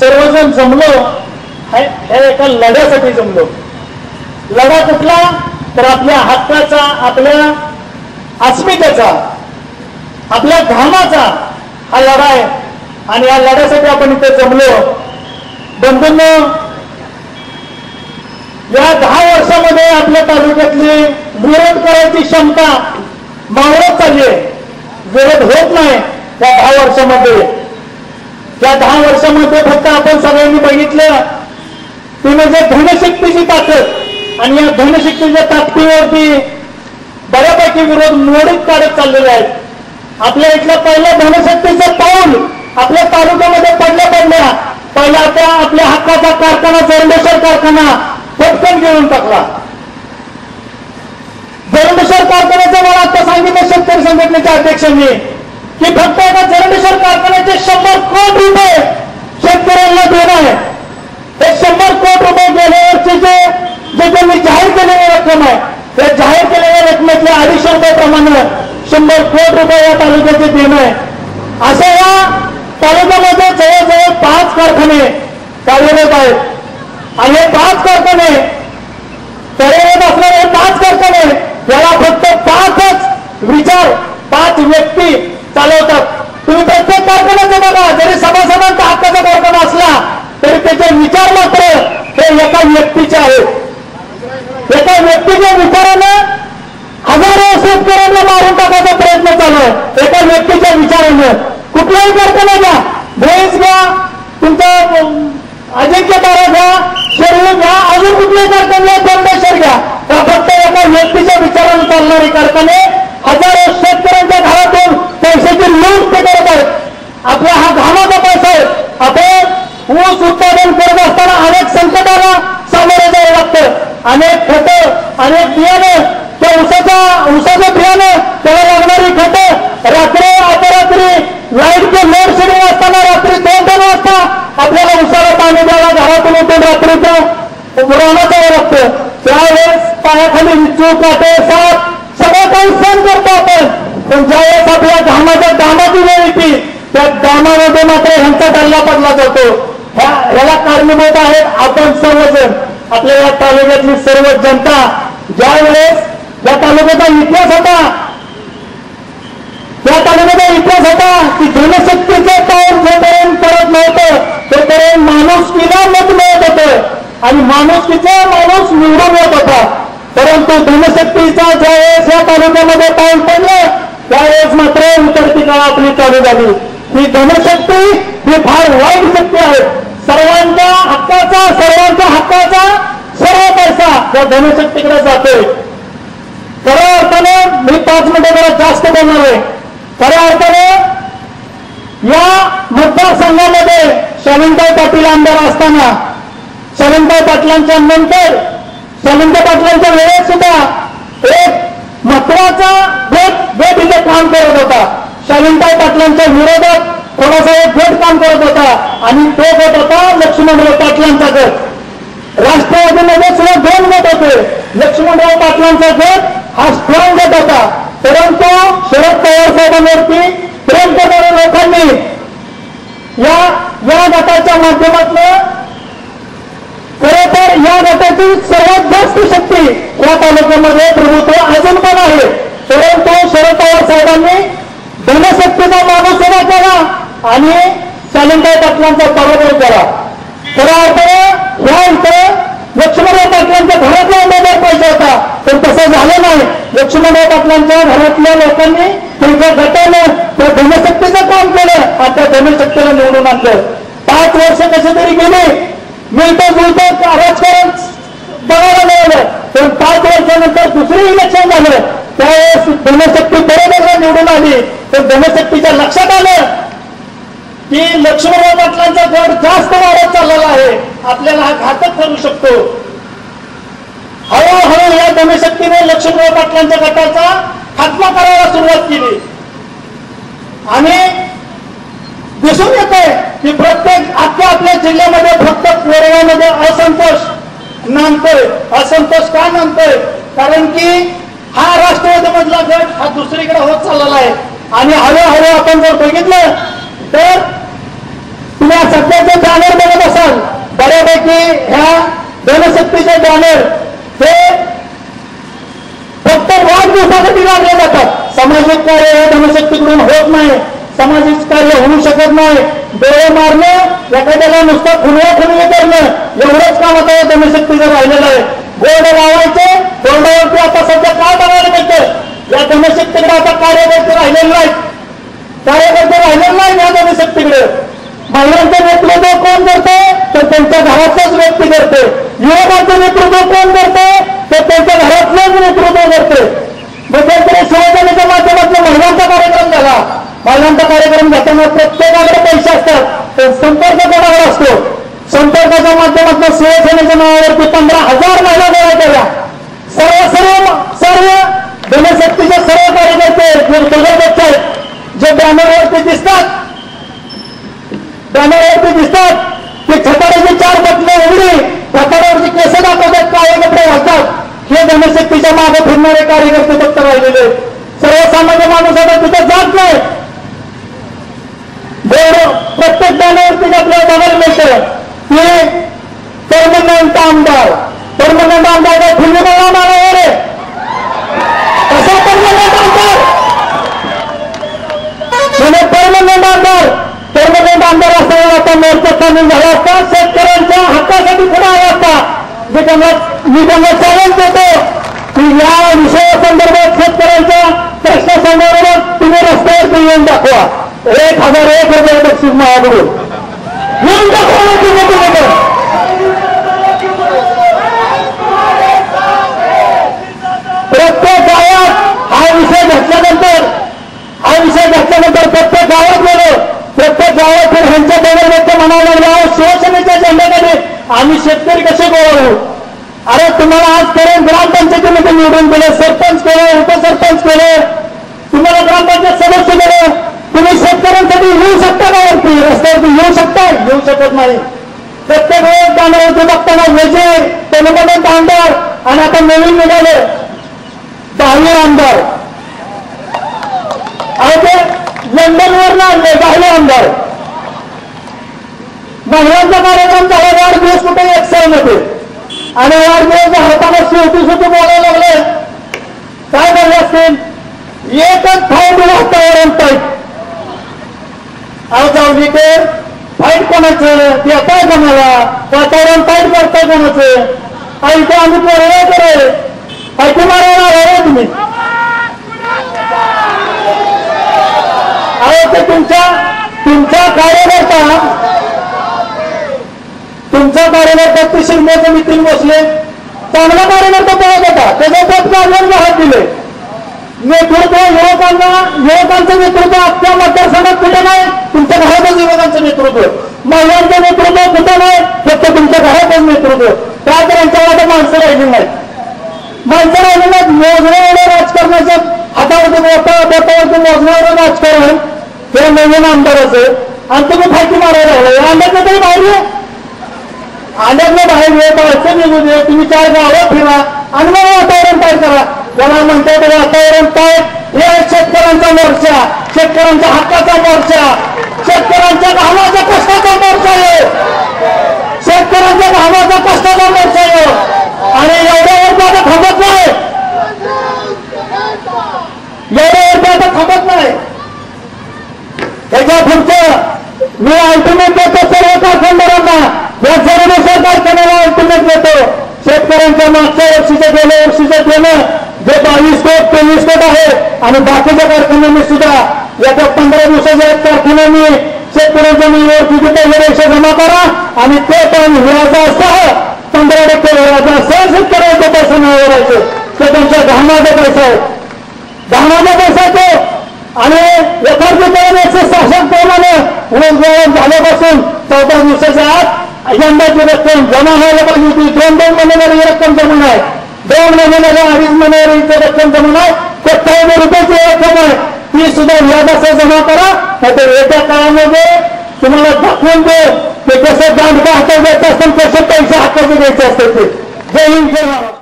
सर्वजण जमलो. हे एका लढ्यासाठी जमलो. लढा कुठला? तर आपल्या हक्काचा आपल्या अस्मितेचा आपल्या घामाचा हा लढा आहे. आणि या लढ्यासाठी आपण इथे जमलो. बंधूंनो या दहा वर्षामध्ये आपल्या तालुक्यातली विरोध करायची क्षमता मावळत चालली आहे. विरोध होत नाही या दहा वर्षामध्ये. या दहा वर्षामध्ये फक्त आपण सगळ्यांनी बघितलं. ती म्हणजे धनशक्तीची ताकद आणि या धनशक्तीच्या ताकदीवरती बऱ्यापैकी विरोध मोडीत काढत चाललेले आहेत. आपल्या इथलं पहिलं धनशक्तीचं पाऊल आपल्या तालुक्यामध्ये पडल्या पडल्या. पहिला त्या आपल्या हक्काचा कारखाना जरंडेश्वर कारखाना पटकन घेऊन टाकला. जरंडेश्वर कारखान्याचं मला आता सांगितलं शेतकरी संघटनेच्या अध्यक्षांनी. की फक्त एका जरमेश्वर कारखान्याचे शंभर कोट रुपये शेतकऱ्यांना देणं आहे. हे शंभर कोट रुपये गेल्या वर्षी जे त्यांनी जाहीर केलेली रक्कम आहे त्या जाहीर केलेल्या रकमेतल्या अडीचशे रुपये प्रमाणे शंभर कोट रुपये या तालुक्याचे देणं आहे. असं या तालुक्यामध्ये जवळजवळ पाच कारखाने कार्यरत आहेत. आणि हे पाच कारखाने कार्यरत असणारे पाच कारखाने याला फक्त पाचच विचार पाच व्यक्ती कारखान्याचं जरी सभासदांचा हक्काचा कारखाना असला तरी त्याचे विचार मात्र हे एका व्यक्तीचे आहेत. एका व्यक्तीच्या विचारानं हजारो शेतकऱ्यांना मारून टाकायचा प्रयत्न चालू आहे. एका व्यक्तीच्या विचारानं कुठलाही करताना घ्या भेस घ्या तुमचा अजिंक्य तारा घ्या शरीर घ्या अजून कुठलाही करताना बंदेश्वर घ्या त्या फक्त एका व्यक्तीच्या विचारानं चालणारे कारखाने हजारो शेतकऱ्यांच्या घरातून पैशाची लूट ते करत आहेत आपला हा घामाचा पैसा आहे आपण ऊस उत्पादन करत असताना अनेक संकटाला सामोरे जावं लागतं अनेक खतं अनेक बियाणं त्या ऊसाचा ऊसाचं बियाणं त्याला लागणारी खतं रात्री अपरात्री लाईटचे लोड शेडिंग असताना रात्री दोन दोन वाजता आपल्याला उसाला पाणी द्यायला घरातून उठून रात्रीचं उभरावं लागतं. त्यावेळेस पायाखाली विचू काटे साप सगळं काही सण करतो आपण. पण ज्यावेळेस आपल्या घामाच्या दामाची वेळ येते त्या दामामध्ये मात्र ह्यांचा डल्ला पडला जातो. ह्या ह्याला कारणीभूत आहेत आपण सर्वजण. आपल्या या तालुक्यातली सर्व जनता ज्या वेळेस या तालुक्याचा इतिहास होता या तालुक्याचा इतिहास होता की जनशक्तीचं पाऊल जोपर्यंत करत नव्हतं तोपर्यंत मानव आणि माणुसकीचा माणूस निवडून येत होता. परंतु धनशक्तीचा ज्यावेळेस या तालुक्यामध्ये पाऊल पडलं त्यावेळेस मात्र उतरती काळ आपली चालू झाली. ही धनशक्ती ही फार वाईट शक्ती आहे. सर्वांच्या हक्काचा सर्वांच्या हक्काचा सर्व पैसा त्या धनशक्तीकडे जातोय. खऱ्या अर्थाने मी पाच मिनिटं जरा जास्त बोलणार आहे. खऱ्या अर्थाने या मतदारसंघामध्ये शालिनताई पाटील आमदार असताना शालिनताई पाटलांच्या नंतर शालिनताई पाटलांच्या वेळेत सुद्धा एक महत्त्वाचा गट गट इथे काम करत होता. शालिनताई पाटलांच्या विरोधात थोडासा एक गट काम करत होता आणि तो गट होता लक्ष्मणराव पाटलांचा गट. राष्ट्रवादीमध्ये सुद्धा दोन गट होते. लक्ष्मणराव पाटलांचा गट हा स्ट्रॉंग गट होता. परंतु शरद पवार साहेबांवरती प्रेम करणाऱ्या लोकांनी या या गटाच्या माध्यमातून खरं तर या गटाची सर्वात जास्त शक्ती या तालुक्यामध्ये प्रभुत्व अजून पण आहे. परंतु शरद पवार साहेबांनी धनशक्तीचा माणूस उभा केला आणि शालिंताई पाटलांचा पराभव केला. खऱ्या अर्थानं ह्या इथं लक्ष्मणराव पाटलांच्या घरातला उमेदवार पाहिजे होता पण तसं झालं नाही. लक्ष्मणराव पाटलांच्या घरातल्या लोकांनी त्यांच्या गटानं त्या धनशक्तीचं काम केलं. आता त्या धनशक्तीला निवडून आणलं. पाच वर्ष कसे तरी गेले मिळतं जुळतं राजकारण बघायला मिळालं. पण पाच वर्षानंतर दुसरे इलेक्शन झालं. त्यावेळेस धनशक्ती बरोबर निवडून आली. तर धनशक्तीच्या लक्षात आलं की लक्ष्मणराव पाटलांचा गट जास्त वाढत चाललेला आहे. आपल्याला हा घातक ठरू शकतो. हळूहळू या धनशक्तीने लक्ष्मणराव पाटलांच्या गटाचा खात्मा करायला सुरुवात केली. आणि दिसून येत आहे की प्रत्येक आपल्या आपल्या जिल्ह्यामध्ये फक्त कोरोनामध्ये असंतोष नांदतोय. असंतोष का नांदतोय? कारण की हा राष्ट्रवादी मधला गट हा दुसरीकडे होत चाललेला आहे. आणि हळूहळू आपण जर बघितलं तर तुम्ही सध्याचे बॅनर बघत असाल बऱ्यापैकी ह्या जनशक्तीचे बॅनर हे फक्त वाढदिवसासाठी लागले जातात. सामाजिक कार्य हे जनशक्तीकडून होत नाही. सामाजिक कार्य होऊ शकत नाही. डोळे मारणं एखाद्याला नुसतं खुनवा खुनवी करणं एवढंच काम आता या जनशक्तीचं राहिलेलं आहे. बोर्ड लावायचं बोर्डावरती आता सध्या काय बघायला मिळतं? या धनशक्तीकडे आता कार्यकर्ते राहिलेले नाहीत. कार्यकर्ते राहिलेले नाही या धनशक्तीकडे महिलांचं नेतृत्व कोण करते? तर त्यांच्या घरातलंच व्यक्ती करते. युवकांचं नेतृत्व कोण करते? तर त्यांच्या घरातलंच नेतृत्व करते. मध्यंतरी शिवसेनेच्या माध्यमातून महिलांचा कार्यक्रम झाला. महिलांचा कार्यक्रम घेताना प्रत्येकाकडे पैसे असतात. पण संपर्क कोणाकडे असतो? संपर्काच्या माध्यमातून शिवसेनेच्या नावावरती पंधरा हजार महिला गोळा केल्या. सर्व सर्व सर्व जनशक्तीचे सर्व कार्यकर्ते जे बघत आहेत. जे बॅनरवरती दिसतात बॅनरवरती दिसतात की छताडाची चार बटणं उघडी छताडावरची केस दाखवतात कार्यकर्ते घालतात हे जनशक्तीच्या मागे फिरणारे कार्यकर्ते फक्त राहिलेले सर्वसामान्य माणूस आता तिथे जात नाही. बोर्ड प्रत्येक बॅनरवरती आपल्याला बघायला मिळतं की परमनंट आमदार. परमनंट आमदार काय फुल्ली आमदार आहे रे कसा परमनंट आमदार? म्हणजे परमनंट आमदार. परमनंट आमदार असताना आता मोर्चा सामील झाला असता शेतकऱ्यांच्या हक्कासाठी पुढे आला असता. जे त्यांना मी त्यांना चॅलेंज देतो की या विषयासंदर्भात शेतकऱ्यांच्या प्रश्नासंदर्भात तुम्ही रस्त्यावरती येऊन दाखवा. एक हजार एक रुपये बक्षीस माझ्याकडून. येऊन दाखवा ना प्रत्येक गावात हा विषय घेतल्यानंतर हा विषय घेतल्यानंतर प्रत्येक गावात गेलो. प्रत्येक गावात ह्यांच्या बरोबर म्हणावं लागलं अहो, शिवसेनेच्या झेंड्याकडे आम्ही शेतकरी कसे बोलावू अरे तुम्हाला आजपर्यंत ग्रामपंचायतीमध्ये निवडून दिले सरपंच केले उपसरपंच केले. तुम्हाला ग्रामपंचायत सदस्य केले. तुम्ही शेतकऱ्यांसाठी येऊ शकता का वरती? रस्त्यावरती येऊ शकता? येऊ शकत नाही. प्रत्येक वेळेस गाण्यावरती बघताना वजीर परमनंट आमदार आणि आता नवीन निघाले. दहावी आमदार. अहो ते लंडनवर आणले दहावी आमदार. महिलांचा कार्यक्रम झाला वाढदिवस कुठे? एक्सेलमध्ये. आणि वाढदिवस होताना शेवटी शेवटी बोलायला लागले. काय झाले असतील? एकच फाईट वातावरण फाईट अहो जाऊ ते फाईट कोणाचं? ते काय कोणाला वातावरण फाईट करताय कोणाचं? आणि ते आम्ही पोरं करे फायटी मारायला आला तुम्ही? अहो ते तुमच्या तुमचा कार्यकर्ता तुमचा कार्यकर्ता ते शिरण्याचं मिटिंग बसले. चांगला कार्यकर्ता पळत होता. त्याच्या पद हात दिले नेतृत्व युवकांना युवकांचं नेतृत्व अख्ख्या मतदारसंघात कुठे नाही? तुमच्या घरातच युवकांचं नेतृत्व. महिलांचं नेतृत्व कुठं नाही? फक्त तुमच्या घरातच नेतृत्व. का तर यांच्यामध्ये माणसं राहिली नाहीत. माणसं राहिली नाहीत. मोजण्यावर राजकारणाचं हातावरती बोटा बोटावरती मोजण्यावर राजकारण. हे नवीन आमदाराचं. आणि तुम्ही फायटी मारायला लागले अंड्याचं तरी बाहेर ये. आल्यातलं बाहेर ये. बाहेरचं निघू दे तुम्ही चार गावं फिरा. आणि मग वातावरण तयार करा ज्याला म्हणतात ते वातावरण काय हे आहे शेतकऱ्यांचा मोर्चा शेतकऱ्यांच्या हक्काचा मोर्चा शेतकऱ्यांच्या घामाचा कष्टाचा मोर्चा आहे. शेतकऱ्यांच्या घामाचा कष्टाचा मोर्चा आहे. आणि एवढ्यावर माझा थांबत नाही. एवढ्यावर माझा थांबत नाही. त्याच्या पुढचं मी अल्टिमेट देतो सर्व कारखानदारांना या सर्व कारखान्याला अल्टिमेट देतो. शेतकऱ्यांच्या मागच्या वर्षीचं गेल्या वर्षीचं देणं जे बावीस कोट तेवीस कोट आहे आणि बाकीच्या कारखान्यांनी सुद्धा याच्या पंधरा दिवसाच्या कारखान्यांनी शेतकऱ्यांच्या किती काही पैसे जमा करा आणि ते पण व्याजासह पंधरा टक्के व्याजासह शेतकऱ्यांचा पैसा मिळवायचे ते त्यांच्या घामाचा पैसा आहे घामाचा पैसा तो आणि यथार्थपणे शासनप्रमाणे सहासष्ट झाल्यापासून चौदा दिवसाच्या आत यंदाची रक्कम जमा व्हायला पाहिजे होती. दोन दोन महिन्याला ही रक्कम जमा आहे दोन महिन्याला अडीच महिन्याला ही रक्कम जमा आहे सत्तावन्न रुपयाची रक्कम आहे ती सुद्धा व्याजासह जमा करा नाहीतर येत्या काळामध्ये तुम्हाला दाखवून दे ते कसं दांडका हातात द्यायचं असतं कसे पैसे हातात द्यायचे असतात ते. जय हिंद जय